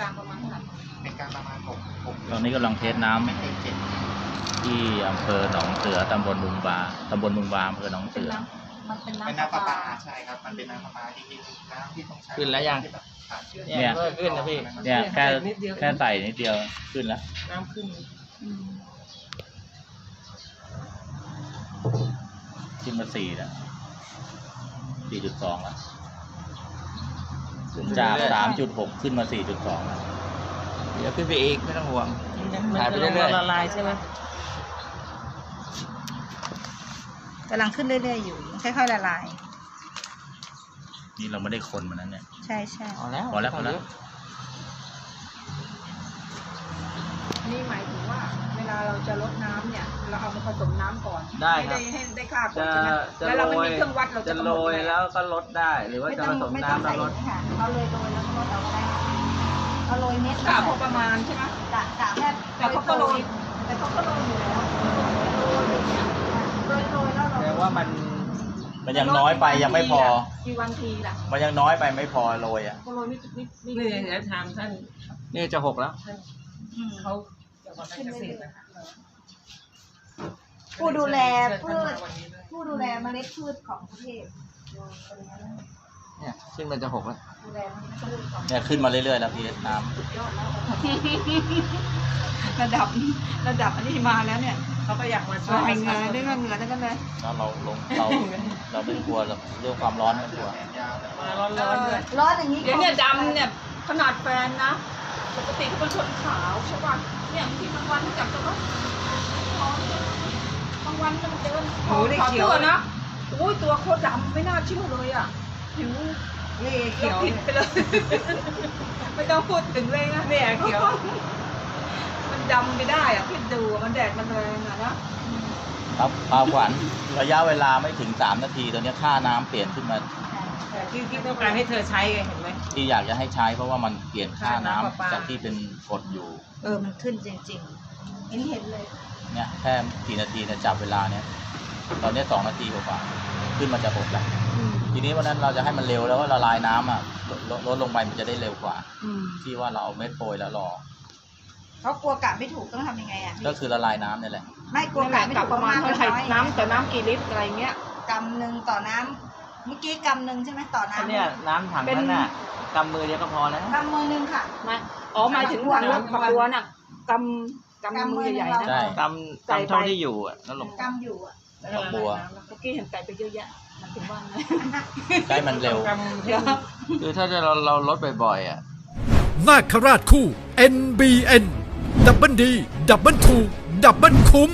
กลางประมาณเท่าไหร่เป็นการประมาณหกหกตอนนี้กำลังเทสน้ำไม่เกินเจ็ดที่อำเภอหนองเสือตำบลบุงบาตำบลบุงบาอำเภอหนองเป็นเสือน้ำมันเป็นเป็นน้ำน้ำประปลาปาใช่ครับ มันเป็นน้ำประปาจริงๆน้ำที่ต้องใช้ขึ้นแล้วยัง ที่แบบขาดเชื้อเนี่ยเพิ่มขึ้นนะพี่ เนี่ยแค่นิดเดียวแค่ใส่นิดเดียวขึ้นแล้ว น้ำขึ้น อืมขึ้นมาสี่แล้วสี่จุดสองแล้ว จากสามจุดหกขึ้นมาสี่จุดสองแล้วเดี๋ยวขึ้นไปอีกไม่ต้องห่วงถ่ายไปเรื่อยๆละลายใช่ไหมกำลังขึ้นเรื่อยๆอยู่ค่อยๆละลาย นี่เราไม่ได้คนมันนั้นเนี่ย ใช่ใช่ พอแล้วพอแล้วพอแล้วนี่หมายถึงว่า เวลาเรา จะลดน้ำเนี่ย เราเอามาผสมน้ำก่อนได้ครัให้บให้ได้ค่าก่อนจะใช่ไหมจะแล้วโรเราไม่ยมีเครื่องวัดเราจะจะกำหนโรดยยังไงแล้วก็ลดได้ หรือว่าไม่จะต้องผสมไม่ต้องน้ำใส่แล้วลด ค่ะเอาเลยโรยแล้วก็ลดเอาก็ได้เอาโรยเม็ดกะพอประมาณใช่ไหม กะกะแค่แต่เขาก็โรย แต่เขาก็โรยอยู่แล้วโรยอย่างเงี้ยโรยโรยแล้วเราแต่ว่ามัน มันยังน้อยไปยังไม่พอ กี่วันทีล่ะมันยังน้อยไปไม่พอโรยอะ ก็โรยไม่ไม่ไม่ นี่เดี๋ยวถามท่าน นี่จะหกแล้วอืมเขาเกี่ยวกับการเกษตรนะคะผู้ดูแลพืชผู้ดูแลเมล็ดพืชของประเทศเนี่ยขึ้นมันจะหกแล้วดูแลเมล็ดพืชของเนี่ยขึ้นมาเรื่อยๆแล้วพี่น้ระดับระดับอันนี้มาแล้วเนี่ยเขาก็อยากมาช่เอาวยเหงื่อได้เหงื่อได้กันเลยำแล้วเราลงเราเราไม่กลัวหรอกเรื่องความร้อนไม่กลัว มาร้อนๆเลยร้อนอย่างนี้ เดี๋ยวเนี่ยดำเนี่ยขนาดแฟนนะ ปกติเขาเป็นคนขาวใช่ป่ะเนี่ยบางทีบางวันเขาจับตัวก็บางวันจะมาเจอขอขอตัวนะอุ้ยตัวโคตรดำไม่น่าเชื่อเลยอะผิวนี่เขีเขียยววผิดไปเลย ไม่ต้องพูดถึงเลยนะเนี่ยเขียว มันดำไม่ได้อะคิดดูมันแดดมันแรงอะนะครับปลาขวัญระยะเวลาไม่ถึงสามนาทีตอนนี้ค่าน้ำเปลี่ยนขึ้นมา ที่ที่ต้องการให้เธอใช้ไงเห็นไหม ที่อยากจะให้ใช้เพราะว่ามันเปลี่ยนค่าน้ำค่าน้ำประปา จากที่เป็นกดอยู่ เออ มันขึ้นจริงๆเห็นเห็นเลย เนี่ยแค่กี่นาทีเนี่ยจับเวลาเนี่ย ตอนนี้สองนาทีกว่าๆขึ้นมาจะหกแล้วทีนี้วันนั้นเราจะให้มันเร็วแล้วว่าละลายน้ำอะลดลดลดลงไปมันจะได้เร็วกว่า อืมที่ว่าเราเอาเม็ดโปรยแล้วรอ เขากลัวกะไม่ถูกต้องทำยังไงอะก็คือละลายน้ำเนี่ยแหละ ไม่กลัวนั่นแหกะละไม่กลัถูบกประมาณเท่าไหร่น้ำต่อน้ำกี่ลิตรอะไรเงี้ย กำหนึ่งต่อน้ำ เมื่อกี้กำหนึ่งใช่ไหมต่ออันน้ำเนี้ยน้ำถังเป็นนั้นน่ะกำมือเดียวก็พอแล้วกำมือหนึ่งค่ะมาอ๋อหมายถึงถังรถฝักบัวน่ะกำกำมือใหญ่ๆนะใช่กำกำเท่าที่อยู่อะแล้วลงกำอยู่อะดอกบัวเมื่อกี้เห็นไก่ไปเยอะแยะมันถึงว่าไงได้มันเร็วกำให้คือถ้าเราเราลดบ่อยๆอะนาคราชคู่ NBN ดับเบิลดีดับเบิลถูกดับเบิลคุ้ม